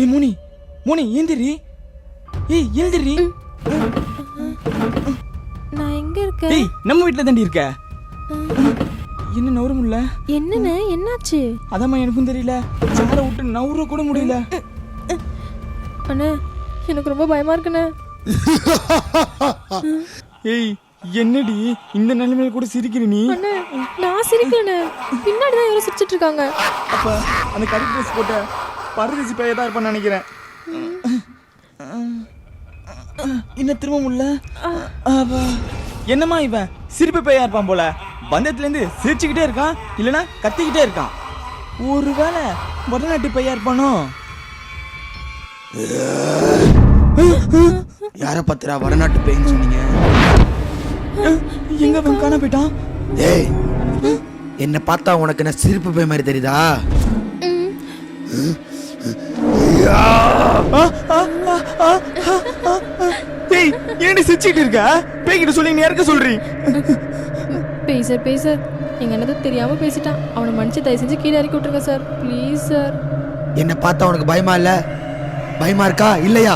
ஏய் முனி முனி ஏந்திரி ஏய் எழுந்திரி நான் எங்க இருக்கேன்? ஏய் நம்ம வீட்ல தாண்டி இருக்க. என்ன நவர முடியல? என்னன்னு? என்னாச்சு? அதாம்மா எனக்கும் தெரியல. சேரை விட்டு நவுற கூட முடியல. அண்ணே எனக்கு ரொம்ப பயமா இருக்குண்ணே. ஏய் என்னடி? இந்த நிலைமையில கூட சிரிக்கிற நீ? அண்ணே நான் சிரிக்கலண்ணே. பின்னாடி தான் யாரோ சிரிச்சிட்டு இருக்காங்க. அப்ப அந்த கறி ட்ரெஸ் போட்ட பரதேசி பைய தான் இருப்பான்னு நினைக்கிறேன். என்ன திரும்ப முடியல. என்னம்மா இவன்? சிரிப்பு பையா இருப்பான் போல. பந்தத்துல இருந்து சிரிச்சுக்கிட்டே இருக்கான் இல்லனா கத்திக்கிட்டே இருக்கான். ஒருவேளை வடநாட்டு பையா இருப்பானோ? யார பத்திரா வடநாட்டு பேய்ன்னு சொன்னீங்க? எங்க அவன் காண போயிட்டான்? ஏய் என்ன பார்த்தா உனக்கு என்ன சிரிப்பு பேய் மாதிரி தெரியுதா. ஏய் ஏன்டி சிரிச்சுக்கிட்டு இருக்க? பேய்கிட்ட சொல்லி நீ யாருக்க சொல்றீ. பேய் சார் பேய் சார். எங்க என்னது தெரியாம பேசிட்டான். அவனை மன்னிச்சு தயவு செஞ்சு கீழே இறக்கி விட்டுருங்க சார். Please sir. என்ன பார்த்தா உனக்கு பயமா இல்ல? பயமா இருக்கா? இல்லையா?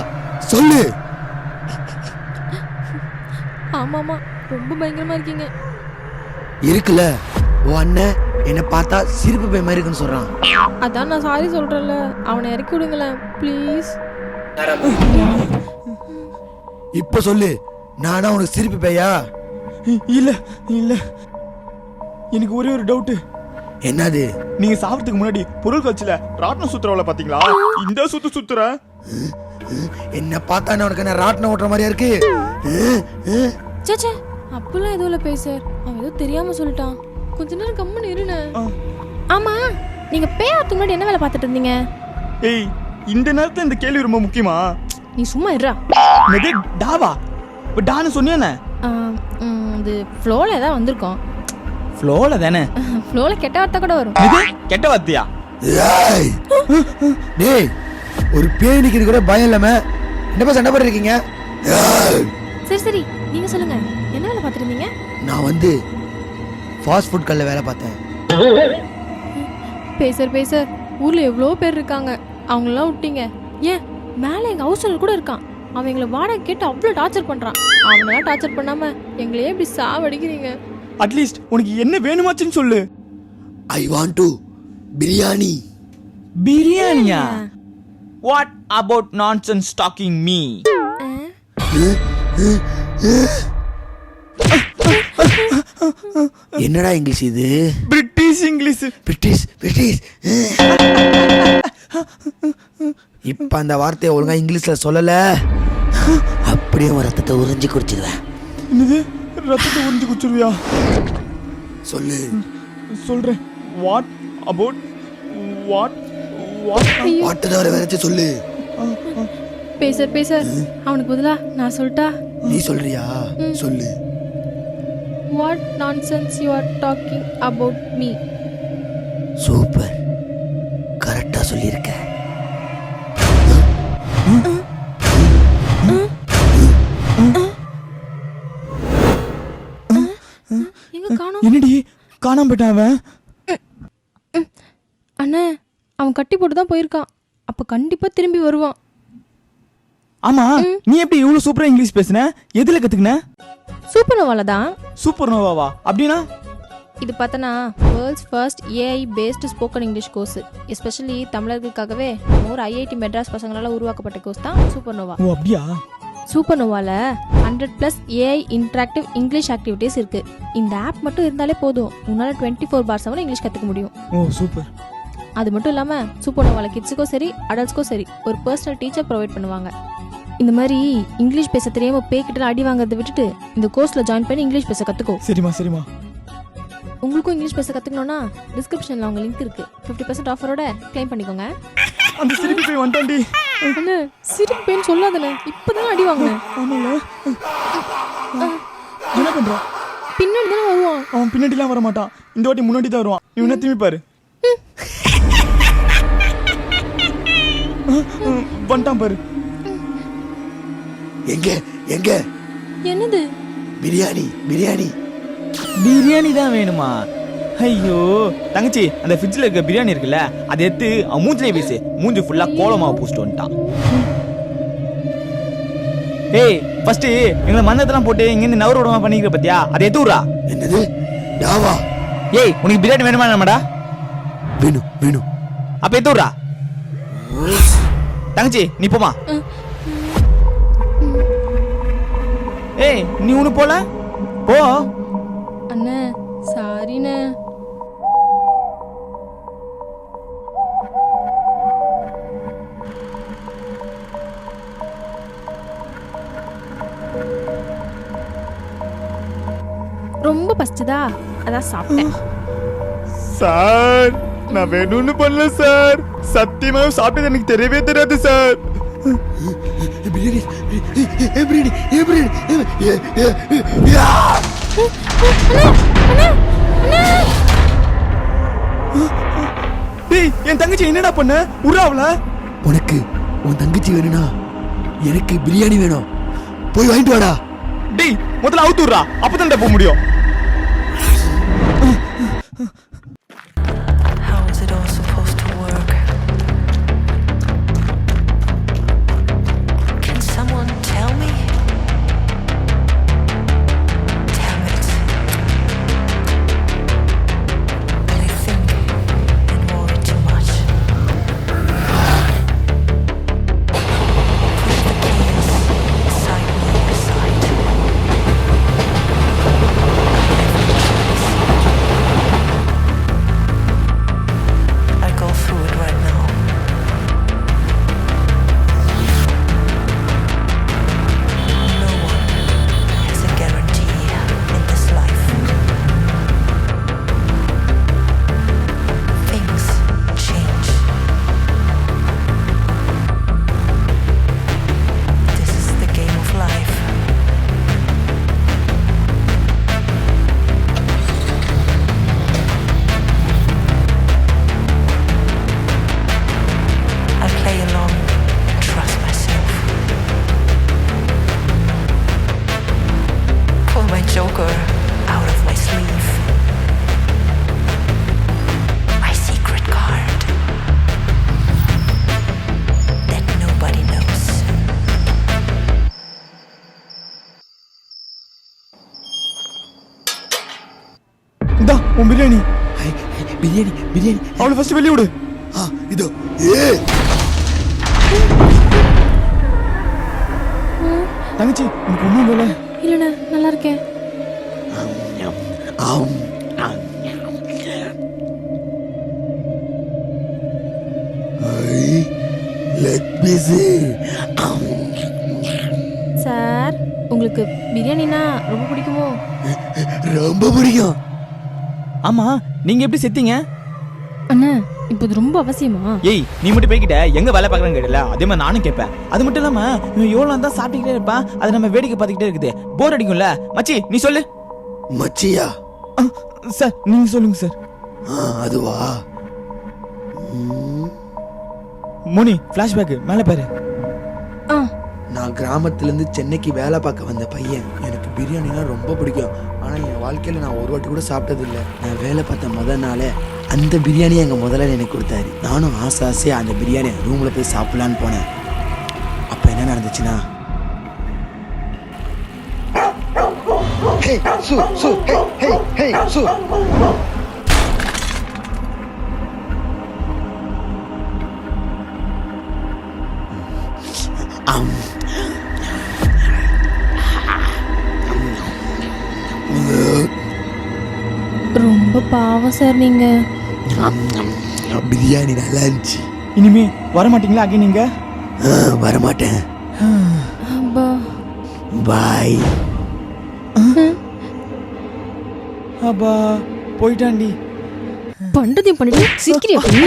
சொல்லு. ஆமா ஆமா ரொம்ப பயங்கரமா இருக்கீங்க. இருக்குல்ல உன் அண்ணன்? என்ன பார்த்தா சிரிப்பு பேய் மாதிரி இருக்குன்னு சொல்றான். அதான் நான் சாரி சொல்றேன்ல. அவனை இறக்கி விடுங்களேன் ப்ளீஸ் இப்ப சொல்லு நானா உனக்கு சிரிப்பு பேயா? இல்ல இல்ல. எனக்கு ஒரே ஒரு டவுட் என்னது? நீங்க சாப்பிட்டதுக்கு முன்னாடி பொருள் காட்சியில ராட்டினம் சுத்துறவள பாத்தீங்களா இந்த சுத்து சுத்துற. என்ன பார்த்தா உனக்கு என்ன ராட்டினம் ஓட்டுற மாதிரியா இருக்கு. சேச்சே அப்பெல்லாம் எதுவும் இல்லை பேய் சார் அவன் ஏதோ தெரியாம சொல்லிட்டான். கொஞ்ச நேரம் கம்முன்னு இருண்ணே. ஆமா நீங்க பேய் ஆத்துக்கு முன்னாடி என்ன வேலை பார்த்துட்டு இருந்தீங்க? ஏய் இந்த நேரத்துல இந்த கேள்வி ரொம்ப முக்கியமா? நீ சும்மா இருடா. என்னது டாவா? இப்ப டான்னு சொன்னியானே இது ஃப்ளோவில் ஏதாவது வந்திருக்கோம். ஃப்ளோல தானே? ஃப்ளோவில் கெட்ட வார்த்தை கூட வரும். இது கெட்ட வார்த்தையா? ஏய். டேய் ஒரு பேய் நிக்கிறது கூட பயம் இல்லாம என்னப்பா சண்டை போட்டு இருக்கீங்க. சரி சரி நீங்க சொல்லுங்க. என்ன வேலை பார்த்துட்டு இருந்தீங்க? நான் வந்து ஃபாஸ்ட் ஃபுட் கல்ல வேலை பார்த்தேன். பேசர் பேசர். ஊர்ல எவ்வளோ பேர் இருக்காங்க. அவங்களெல்லாம் விட்டீங்க. ஏன்? மேலே எங்க ஹவுஸ் ஓனர் கூட இருக்கான். அவன் எங்களை வாடகை கேட்டு அவ்வளோ டார்ச்சர் பண்றான். அவனெல்லாம் டார்ச்சர் பண்ணாம எங்களையே இப்படி சாவடிக்கிறீங்க. அட்லீஸ்ட் உனக்கு என்ன வேணுமாச்சுன்னு சொல்லு. ஐ வாண்ட் டு பிரியாணி பிரியாணியா what about nonsense talking me என்னடா இங்கிலீஷ் இது? British English. British British. இப்ப அந்த வார்த்தையை ஒழுங்கா இங்கிலீஷ்ல சொல்லல. அப்படியே உன் ரத்தத்தை உறிஞ்சி குடிச்சிடுவேன் என்னது? ரத்தத்தை உறிஞ்சு குச்சிருவியா சொல்லு. சொல்றேன். வாட் அபவுட் வாட் வாட் தவிர வேற சொல்லு. பேசர் பேசர் அவனுக்கு பதிலா நான் சொல்லிட்டா? நீ சொல்றியா? சொல்லு. What nonsense you are talking about me super கரெக்டா சொல்லியிருக்க என்னடி காணாம போயிட்டான் அவன் அண்ணே அவன் கட்டி போட்டு தான் போயிருக்கான் அப்ப கண்டிப்பா திரும்பி வருவான் ஆமா நீ எப்படி இவ்வளவு சூப்பரா இங்கிலீஷ் பேசுன? எதுல கத்துக்கின? சூப்பர் நோவால தான். சூப்பர் நோவாவா அப்படின்னா? இது பார்த்தனா world's first AI based spoken English course especially தமிழர்களுக்காகவே ஊர் ஐஐடி மெட்ராஸ் பசங்களால உருவாக்கப்பட்ட கோர்ஸ் தான் சூப்பர் நோவா ஓ அப்படியா? Super நோவால hundred plus AI interactive English activities இருக்கு. இந்த ஆப் மட்டும் இருந்தாலே போதும். உன்னால twenty four by seven English கற்றுக்க முடியும். ஓ சூப்பர் அது மட்டும் இல்லாமல் சூப்பர் நோவால கிட்ஸுக்கும் சரி அடல்ட்ஸ்க்கும் சரி ஒரு பர்சனல் டீச்சர் ப்ரொவைட் பண்ணுவாங்க. இந்த மாதிரி இங்கிலீஷ் பேச தெரியாம பேக்கிட்ட அடி வாங்குறதை விட்டுட்டு இந்த கோர்ஸ்ல ஜாயின் பண்ணி இங்கிலீஷ் பேச கற்றுக்கோ சரிம்மா சரிம்மா. உங்களுக்கும் இங்கிலீஷ் பேச கற்றுக்கணும்னா டிஸ்கிரிப்ஷனில் அவங்க லிங்க் இருக்கு. ஃபிஃப்டி பர்சன்ட் ஆஃபரோட க்ளைம் பண்ணிக்கோங்க. அந்த சிரிப்பு போய் வந்துட்டான்டி. அண்ணே சிரிப்பு பேன்னு சொல்லாதண்ணே. இப்போதான் அடி வாங்கினேன். என்ன பண்ற? பின்னாடி தானே வருவான். அவன் பின்னாடிலாம் வர மாட்டான் இந்த வாட்டி முன்னாடி தான் வருவான் என்ன திரும்பி பாரு. வந்துட்டான் பாரு. எங்க எங்க? என்னது? பிரியாணி பிரியாணி. பிரியாணி தான் வேணுமா? ஐயோ தங்கச்சி அந்த ஃப்ரிட்ஜில் இருக்க பிரியாணி இருக்குல்ல அதை எடுத்து அவன் மூஞ்சிலே வீசு. மூஞ்சி ஃபுல்லா கோலமாவை பூசிட்டு வந்துட்டான். ஏய் ஃபர்ஸ்ட் எங்களை மந்தத்தெல்லாம் போட்டு இங்கேருந்து நவர விடாம பண்ணிக்கிற பத்தியா? அதை எடுத்து விட்றா. என்னது? யாவா ஏய் உனக்கு பிரியாணி வேணுமா நம்மடா வேணும் வேணும். அப்ப எடுத்து விட்றா. தங்கச்சி நீ போமா ஏய் நீ ஒண்ணு போல? போ. அண்ணே சாரிண்ணே. ரொம்ப பசிச்சதா? அதான் சாப்பிட்டேன். சார் நான் வேணும்னு பண்ணல சார். சத்தியமா சாப்பிட்டது எனக்கு தெரியவே தெரியாது சார். பிரியாணி ஏ பிரியாணி ஏ! டேய் என் தங்கச்சி என்னடா பண்ண? உறாவல உனக்கு உன் தங்கச்சி வேணும்னா எனக்கு பிரியாணி வேணும். போய் வாங்கிட்டு வாடா. டேய் முதல்ல அவுத்து விட்றா. அப்பதான் போக முடியும். பிரியாணி. ஐ, ஐ, பிரியாணி பிரியாணி. அவளை ஃபர்ஸ்ட் வெளிய விடு ஆ இதோ ஏ. தங்கச்சி உனக்கு ஒண்ணும் போல இல்லைண்ணே நல்லா இருக்கேன் சார் உங்களுக்கு பிரியாணினா ரொம்ப பிடிக்குமோ? ரொம்ப பிடிக்கும். ஆமா நீங்க எப்படி செத்தீங்க? அண்ணா இப்போ இது ரொம்ப அவசியமா? ஏய் நீ மட்டும் போய்கிட்ட எங்க வேலை பார்க்கறேன்னு கேட்டல? அதே மாதிரி நானும் கேட்பேன். அது மட்டும் இல்லாம இவன் எவ்வளவு தான் சாப்பிட்டுக்கிட்டே இருப்பான். அதை நம்ம வேடிக்கை பார்த்துக்கிட்டே இருக்குது. போர் அடிக்கும்ல? மச்சி நீ சொல்லு. மச்சியா? சார் நீங்க சொல்லுங்க சார். ஆ அதுவா? மோனி ஃபிளாஷ்பேக் மேலே பாரு. ஆ. நான் கிராமத்துலேருந்து சென்னைக்கு வேலை பார்க்க வந்த பையன் எனக்கு பிரியாணினா ரொம்ப பிடிக்கும். ஆனால் என் வாழ்க்கையில் நான் ஒரு வாட்டி கூட சாப்பிட்டது இல்லை நான் வேலை பார்த்த முதல் நாளே அந்த பிரியாணியை எங்கள் முதல்ல எனக்கு கொடுத்தாரு. நானும் ஆசை ஆசையாக அந்த பிரியாணி ரூமில் போய் சாப்பிட்லான்னு போனேன். அப்போ என்ன நடந்துச்சுன்னா hey, சு சு hey, hey, hey, சு. Um. ரொம்ப பாவம் சார் நீங்க. ஆம், ஆம். பிரியாணி நல்லா இருந்துச்சு. இனிமே வர மாட்டீங்களா அங்கே நீங்க? ஆ, வரமாட்டேன். அப்பா. பாய். அப்பா போயிட்டாண்டி. பண்றதையும் பண்ணிட்டு சிரிக்கிறியா நீ?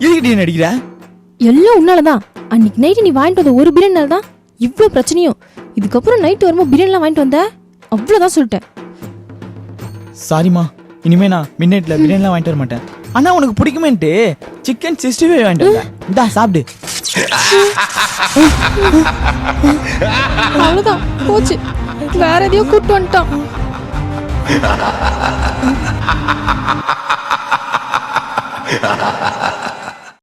எதுக்கிட்டே நடிக்கிற எல்லாம் உன்னாலதான். அன்னைக்கு நைட்டு நீ வாங்கிட்டு வந்த ஒரு பிரியாணினால தான் இவ்வளோ பிரச்சனையும். இதுக்கப்புறம் நைட்டு வரும்போது பிரியாணிலாம் வாங்கிட்டு வந்த? அவ்வளோதான் சொல்லிட்டேன். சாரிம்மா இனிமே நான் மிட் நைட்ல பிரியாணிலாம் வாங்கிட்டு வர மாட்டேன். ஆனா உனக்கு பிடிக்குமேன்ட்டு சிக்கன் சிக்ஸ்டி ஃபைவ் வாங்கிட்டு வந்தேன். இந்தா சாப்பிடு. அவ்வளோதான் போச்சு. வேற எதையோ கூப்பிட்டு வந்துட்டான் ha ha ha